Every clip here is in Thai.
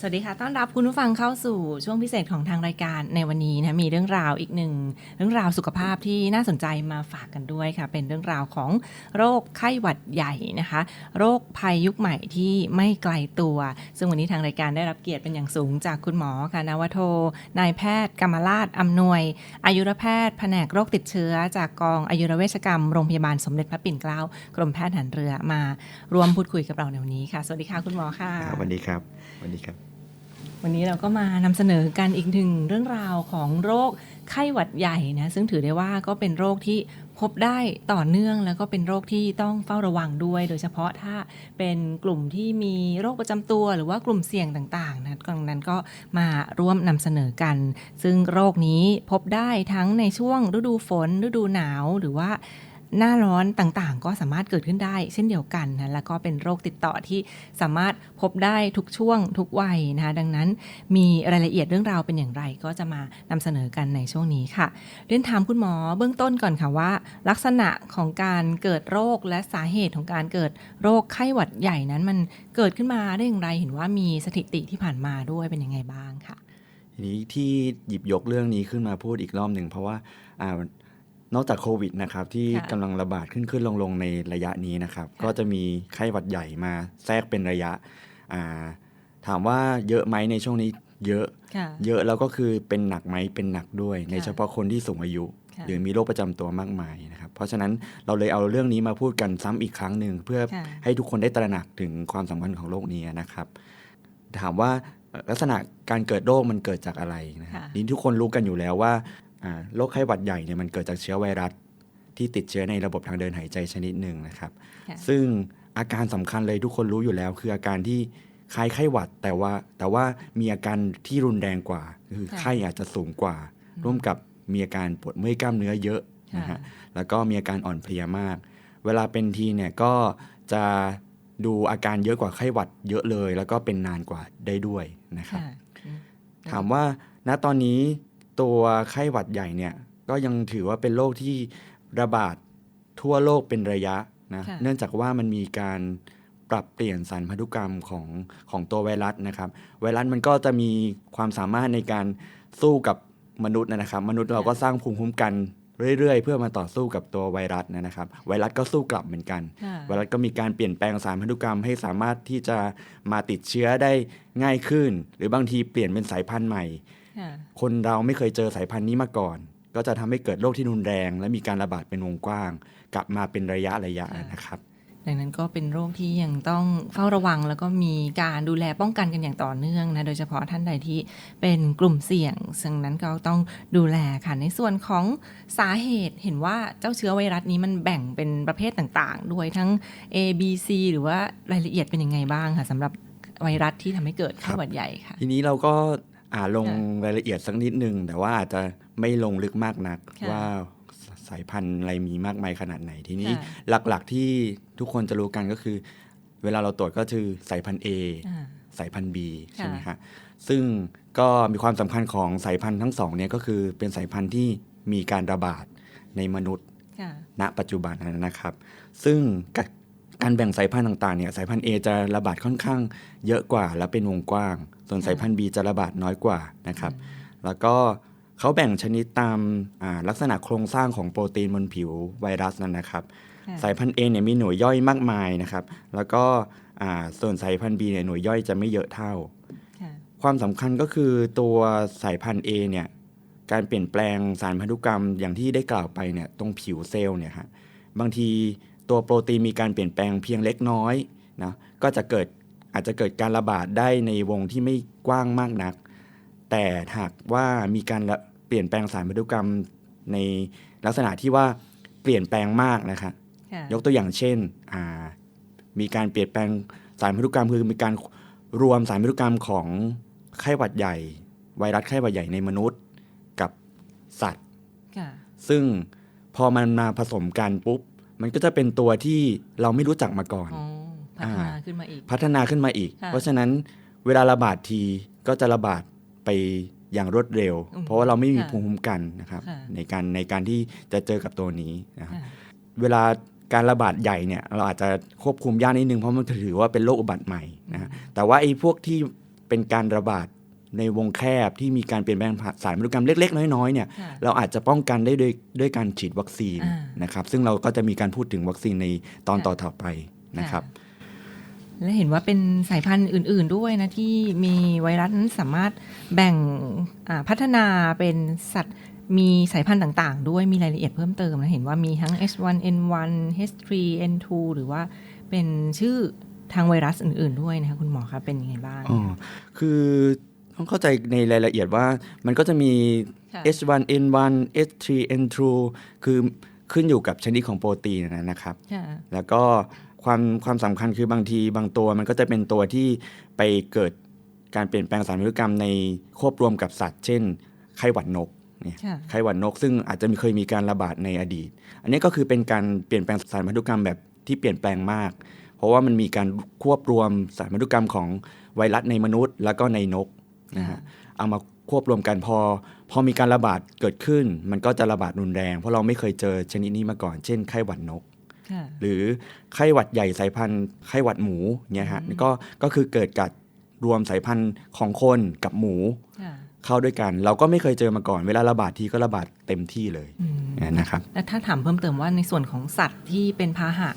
สวัสดีค่ะ ต้อนรับคุณผู้ฟังเข้าสู่ช่วงพิเศษของทางรายการในวันนี้นะมีเรื่องราวอีกหนึ่งเรื่องราวสุขภาพที่น่าสนใจมาฝากกันด้วยค่ะ เป็นเรื่องราวของโรคไข้หวัดใหญ่นะคะ โรคภัยยุคใหม่ที่ไม่ไกลตัว ซึ่งวันนี้ทางรายการได้รับเกียรติเป็นอย่างสูงจากคุณหมอค่ะนวโทนายแพทย์กรรมราชอำนวย อายุรแพทย์แผนกโรคติดเชื้อ จากกองอายุรเวชกรรมโรงพยาบาลสมเด็จพระปิ่นเกล้ากรมแพทย์หารเรือมาร่วมพูดคุยกับเราในวันนี้ค่ะ สวัสดีค่ะคุณหมอค่ะสวัสดีครับสวัสดีครับ วันนี้เราก็มานำเสนอกันอีกหนึ่งเรื่องราวของโรคไข้หวัดใหญ่นะซึ่งถือได้ว่าก็เป็นโรคที่พบได้ต่อเนื่องแล้วก็เป็นโรคที่ต้องเฝ้าระวังด้วย โดยเฉพาะถ้าเป็นกลุ่มที่มีโรคประจำตัว หรือว่ากลุ่มเสี่ยงต่างๆนะดังนั้นก็มาร่วมนำเสนอกัน ซึ่งโรคนี้พบได้ทั้งในช่วงฤดูฝน ฤดูหนาวหรือว่า หน้าร้อนต่างๆ ก็สามารถเกิดขึ้นได้ เช่นเดียวกันนะแล้วก็เป็นโรคติดต่อที่สามารถพบได้ทุกช่วงทุกวัยนะคะดังนั้นมีรายละเอียดเรื่องราวเป็นอย่างไร ก็จะมานำเสนอกันในช่วงนี้ค่ะเรียนถามคุณหมอเบื้องต้นก่อนค่ะว่า ลักษณะของการเกิดโรคและสาเหตุของการเกิดโรคไข้หวัดใหญ่นั้น มันเกิดขึ้นมาได้อย่างไรเห็นว่ามีสถิติที่ผ่านมาด้วยเป็นยังไงบ้างค่ะทีนี้ที่หยิบยกเรื่องนี้ขึ้นมาพูดอีกรอบหนึ่งเพราะว่า นอกจากโควิดนะครับที่ค่ะกำลังระบาดขึ้นขึ้นลงลงในระยะนี้นะครับ ก็จะมีไข้หวัดใหญ่มาแทรกเป็นระยะอ่าถามว่าเยอะไหมในช่วงนี้เยอะค่ะเยอะแล้วก็คือเป็นหนักไหมเป็นหนักด้วย ในเฉพาะคนที่สูงอายุค่ะหรือมีโรคประจำตัวมากมายนะครับ เพราะฉะนั้นเราเลยเอาเรื่องนี้มาพูดกันซ้ำอีกครั้งหนึ่งเพื่อค่ะให้ทุกคนได้ตระหนักถึงความสำคัญของโรคนี้นะครับ ถามว่าเอ่อลักษณะการเกิดโรคมันเกิดจากอะไรนะค่ะนี่ทุกคนรู้กันอยู่แล้วว่าอ่า โรคไข้หวัดใหญ่เนี่ยมันเกิดจากเชื้อไวรัสที่ติดเชื้อในระบบทางเดินหายใจชนิดหนึ่งนะครับค่ะซึ่งอาการสำคัญเลยทุกคนรู้อยู่แล้ว คืออาการที่คล้ายไข้หวัดแต่ว่าแต่ว่ามีอาการที่รุนแรงกว่า คือค่ะไข้อาจจะสูงกว่า ร่วมกับมีอาการปวดเมื่อยกล้ามเนื้อเยอะนะค่ะฮะแล้วก็มีอาการอ่อนเพลียมาก เวลาเป็นทีเนี่ยก็จะดูอาการเยอะกว่าไข้หวัดเยอะเลย แล้วก็เป็นนานกว่าได้ด้วยนะครับค่ะอืมถามว่าณตอนนี้ ตัวไข้หวัดใหญ่เนี่ยก็ยังถือว่าเป็นโรคที่ระบาดทั่วโลกเป็นระยะนะค่ะเนื่องจากว่ามันมีการปรับเปลี่ยนสารพันธุกรรมของของตัวไวรัสนะครับ ไวรัสมันก็จะมีความสามารถในการสู้กับมนุษย์นะครับ มนุษย์เราก็สร้างภูมิคุ้มกันเรื่อยๆ เพื่อมาต่อสู้กับตัวไวรัสนะครับ ไวรัสก็สู้กลับเหมือนกันค่ะไวรัสก็มีการเปลี่ยนแปลงสารพันธุกรรมให้สามารถที่จะมาติดเชื้อได้ง่ายขึ้น หรือบางทีเปลี่ยนเป็นสายพันธุ์ใหม่ ค่ะคนเราไม่เคยเจอสายพันธุ์นี้มาก่อน ก็จะทำให้เกิดโรคที่รุนแรง และมีการระบาดเป็นวงกว้าง กลับมาเป็นระยะระยะค่ะนะครับดังนั้นก็เป็นโรคที่ยังต้องเฝ้าระวัง แล้วก็มีการดูแลป้องกันกันอย่างต่อเนื่องนะโดยเฉพาะท่านใดที่เป็นกลุ่มเสี่ยง ซึ่งนั้นก็ต้องดูแลค่ะในส่วนของสาเหตุเห็นว่าเจ้าเชื้อไวรัสนี้มันแบ่งเป็นประเภทต่างๆ ด้วยทั้ง A B C หรือว่ารายละเอียดเป็นยังไงบ้างค่ะสำหรับไวรัสที่ทำให้เกิดไข้หวัดใหญ่ค่ะ ทีนี้เราก็ อ่าลงค่ะรายละเอียดสักนิดนึง แต่ว่าอาจจะไม่ลงลึกมากนักค่ะว่าสายพันธุ์อะไรมีมากมายขนาดไหนทีนี้ค่ะหลักๆที่ทุกคนจะรู้กันก็คือ เวลาเราตรวจก็คือสายพันธุ์ A อ่าสายพันธุ์ B ค่ะใช่ไหมฮะซึ่งก็มีความสำคัญของสายพันธุ์ทั้งสองเนี่ยก็คือเป็นสายพันธุ์ที่มีการระบาดในมนุษย์ค่ะณปัจจุบันนั้นนะครับ ซึ่ง กการแบ่งสายพันธุ์ต่างๆเนี่ยสายพันธุ์ A จะระบาดค่อนข้างเยอะกว่า และเป็นวงกว้าง ส่วนค่ะสายพันธุ์ B จะระบาดน้อยกว่านะครับ แล้วก็เขาแบ่งชนิดตามอ่าลักษณะโครงสร้างของโปรตีนบนผิวไวรัสนั่นนะครับค่ะสายพันธุ์ A เนี่ยมีหน่วยย่อยมากมายนะครับ แล้วก็อ่าส่วนสายพันธุ์ B เนี่ยหน่วยย่อยจะไม่เยอะเท่าค่ะความสำคัญก็คือตัวสายพันธุ์ A เนี่ยการเปลี่ยนแปลงสารพันธุกรรมอย่างที่ได้กล่าวไปเนี่ยตรงผิวเซลล์เนี่ยฮะบางที ตัวโปรตีนมีการเปลี่ยนแปลงเพียงเล็กน้อยนะก็จะเกิดอาจจะเกิดการระบาดได้ในวงที่ไม่กว้างมากนัก แต่หากว่ามีการละเปลี่ยนแปลงสารพันธุกรรมในลักษณะที่ว่าเปลี่ยนแปลงมากนะคะค่ะยกตัวอย่างเช่นอ่ามีการเปลี่ยนแปลงสารพันธุกรรมคือมีการรวมสารพันธุกรรมของไข้หวัดใหญ่ ไวรัสไข้หวัดใหญ่ในมนุษย์กับสัตว์ค่ะซึ่งพอมันมาผสมกันปุ๊บ มันก็จะเป็นตัวที่เราไม่รู้จักมาก่อนอ๋อพัฒนาอ่าขึ้นมาอีก พัฒนาขึ้นมาอีกค่ะเพราะฉะนั้นเวลาระบาดทีก็จะระบาดไปอย่างรวดเร็วอืมเพราะว่าเราไม่มีค่ะภูมิคุ้มกันนะครับค่ะในการในการที่จะเจอกับตัวนี้นะครับค่ะเวลาการระบาดใหญ่เนี่ยเราอาจจะควบคุมยากนิดนึงเพราะมันถือว่าเป็นโรคอุบัติใหม่นะฮะแต่ว่าไอ้พวกที่เป็นการระบาด ในวงแคบที่มีการเปลี่ยนแปลงสารพันธุกรรมเล็ก ๆ น้อยๆเนี่ยค่ะเราอาจจะป้องกันได้ด้วยด้วยการฉีดวัคซีนอ่านะครับ ซึ่งเราก็จะมีการพูดถึงวัคซีนในตอนต่อๆไปนะครับ และเห็นว่าเป็นสายพันธุ์อื่น ๆด้วยนะที่มีไวรัสนั้นสามารถแบ่งอ่าพัฒนาเป็นสัตว์มีสายพันธุ์ต่างๆ ด้วยมีรายละเอียดเพิ่มเติมนะเห็นว่ามีทั้ง H1N1 H3N2 หรือว่าเป็นชื่อทางไวรัสอื่น ๆ ด้วยนะคะคุณหมอคะเป็นยังไงบ้าง อ๋อ คือ ต้องเข้าใจในรายละเอียดว่ามันก็จะมีค่ะ H1N1 H3N2 คือขึ้นอยู่กับชนิดของโปรตีนนะนะครับค่ะแล้วก็ความความสำคัญคือบางทีบางตัวมันก็จะเป็นตัวที่ไปเกิดการเปลี่ยนแปลงสารพันธุกรรมในควบรวมกับสัตว์ เช่น ไข้หวัดนกเนี่ยค่ะไข้หวัดนก ซึ่งอาจจะมีเคยมีการระบาดในอดีต อันนี้ก็คือเป็นการเปลี่ยนแปลงสารพันธุกรรมแบบที่เปลี่ยนแปลงมาก เพราะว่ามันมีการควบรวมสารพันธุกรรมของไวรัสในมนุษย์ แล้วก็ในนก นะฮะเอามาควบรวมกันพอ พอมีการระบาดเกิดขึ้น มันก็จะระบาดรุนแรง เพราะเราไม่เคยเจอชนิดนี้มาก่อน เช่นไข้หวัดนกค่ะหรือไข้หวัดใหญ่สายพันธุ์ไข้หวัดหมูเนี่ยฮะก็ก็คือเกิดกับรวมสายพันธุ์ของคนกับหมูค่ะเข้าด้วยกัน เราก็ไม่เคยเจอมาก่อนเวลาระบาดทีก็ระบาดเต็มที่เลยอืมนะครับแล้วถ้าถามเพิ่มเติมว่าในส่วนของสัตว์ที่เป็นพาหะ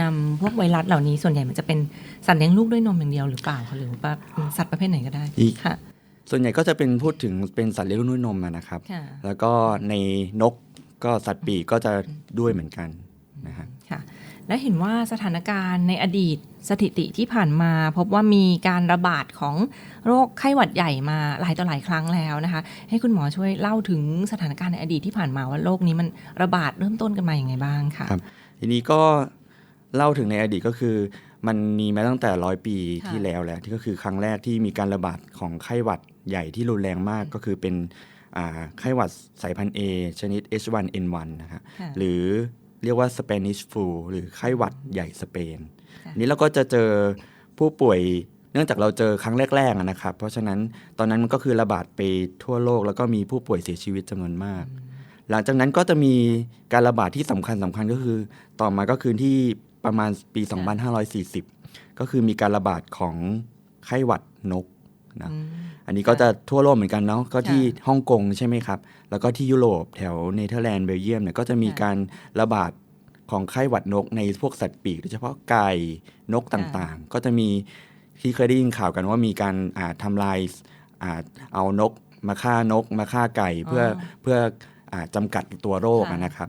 นำพวกไวรัสเหล่านี้ส่วนใหญ่มันจะเป็นสัตว์เลี้ยงลูกด้วยนมอย่างเดียวหรือเปล่าคะหรือว่าเป็นสัตว์ประเภทไหนก็ได้อีกค่ะ ส่วนใหญ่ก็จะเป็นพูดถึงเป็นสัตว์เลี้ยงลูกด้วยนมอะนะครับค่ะแล้วก็ในนกก็สัตว์ปีกก็จะด้วยเหมือนกันนะฮะค่ะและเห็นว่าสถานการณ์ในอดีตสถิติที่ผ่านมา พบว่ามีการระบาดของโรคไข้หวัดใหญ่มาหลายต่อหลายครั้งแล้วนะคะ ให้คุณหมอช่วยเล่าถึงสถานการณ์ในอดีตที่ผ่านมาว่าโรคนี้มันระบาดเริ่มต้นกันมาอย่างไงบ้างค่ะครับทีนี้ก็เล่าถึงในอดีตก็คือ มันมีมาตั้งแต่ร้อยปีค่ะที่แล้วแล้วที่ก็คือครั้งแรกที่มีการระบาดของไข้หวัด ใหญ่ที่รุนแรงมากก็คือเป็นอ่าไข้หวัดสายพันธุ์ A ชนิด H1N1 นะครับค่ะหรือเรียกว่า Spanish flu หรือไข้หวัดใหญ่สเปนค่ะอันนี้เราก็จะเจอผู้ป่วยเนื่องจากเราเจอครั้งแรกๆอะนะครับ เพราะฉะนั้นตอนนั้นมันก็คือระบาดไปทั่วโลก แล้วก็มีผู้ป่วยเสียชีวิตจำนวนมาก หลังจากนั้นก็จะมีการระบาดที่สำคัญสำคัญก็คือ ต่อมาก็คือที่ประมาณปี 2540 ก็คือมีการระบาดของไข้หวัดนกนะ อืมอันนี้ก็จะทั่วโลกเหมือนกันเนาะก็ที่ค่ะฮ่องกงใช่ไหมครับ แล้วก็ที่ยุโรปแถวเนเธอร์แลนด์เบลเยียมเนี่ยก็จะมีค่ะการระบาดของไข้หวัดนกในพวกสัตว์ปีกโดยเฉพาะไก่นกต่างๆ ก็จะมีที่เคยได้ยินข่าวกันว่ามีการอ่าทำลายอ่าเอานกมาฆ่านกมาฆ่าไก่เพื่ออเพื่ออาจำกัดตัวโรคอะนะครับ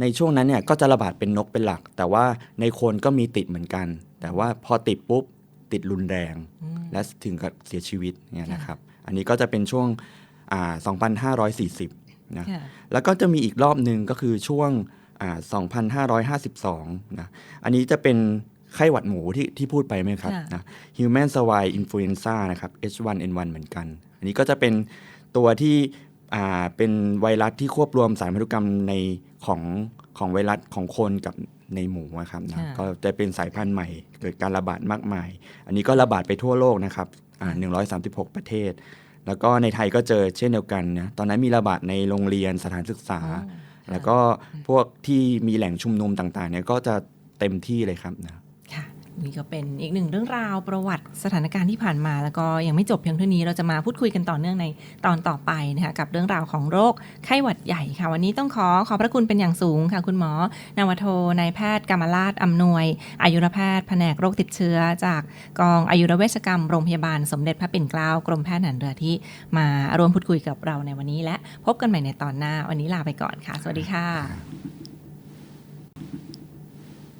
ในช่วงนั้นเนี่ยก็จะระบาดเป็นนกเป็นหลัก แต่ว่าในคนก็มีติดเหมือนกัน แต่ว่าพอติดปุ๊บ ติดรุนแรงอืมและถึงกับเสียชีวิตเนี่ยค่ะนะครับ อันนี้ก็จะเป็นช่วงอ่า2,540นะค่ะแล้วก็จะมีอีกรอบหนึ่งก็คือช่วงอ่า2,552 นะ อันนี้จะเป็นไข้หวัดหมูที่ที่พูดไปไหมครับค่ะนะ Human Swine Influenza นะครับ H1N1 เหมือนกัน อันนี้ก็จะเป็นตัวที่อ่าเป็นไวรัสที่ควบรวมสารพันธุกรรมในของของไวรัสของคนกับ ในหมูอะครับนะค่ะก็จะเป็นสายพันธุ์ใหม่ เกิดการระบาดมากมาย อันนี้ก็ระบาดไปทั่วโลกนะครับอ่า136ประเทศ แล้วก็ในไทยก็เจอเช่นเดียวกันนะตอนนั้นมีระบาดในโรงเรียนสถานศึกษาอ๋อแล้วก็พวกที่มีแหล่งชุมนุมต่างๆเนี่ยก็จะเต็มที่เลยครับนะค่ะ นี่ก็เป็นอีกหนึ่งเรื่องราวประวัติสถานการณ์ที่ผ่านมา แล้วก็ยังไม่จบเพียงเท่านี้เราจะมาพูดคุยกันต่อเนื่องในตอนต่อไปนะคะกับเรื่องราวของโรคไข้หวัดใหญ่ค่ะ วันนี้ต้องขอขอบพระคุณเป็นอย่างสูงค่ะ คุณหมอ นาวโทนายแพทย์กรรมราชอำนวย อายุรแพทย์แผนกโรคติดเชื้อ จากกองอายุรเวชกรรมโรงพยาบาลสมเด็จพระปิ่นเกล้ากรมแพทย์ทหารเรือที่มาร่วมพูดคุยกับเราในวันนี้ และพบกันใหม่ในตอนหน้าวันนี้ลาไปก่อนค่ะ สวัสดีค่ะ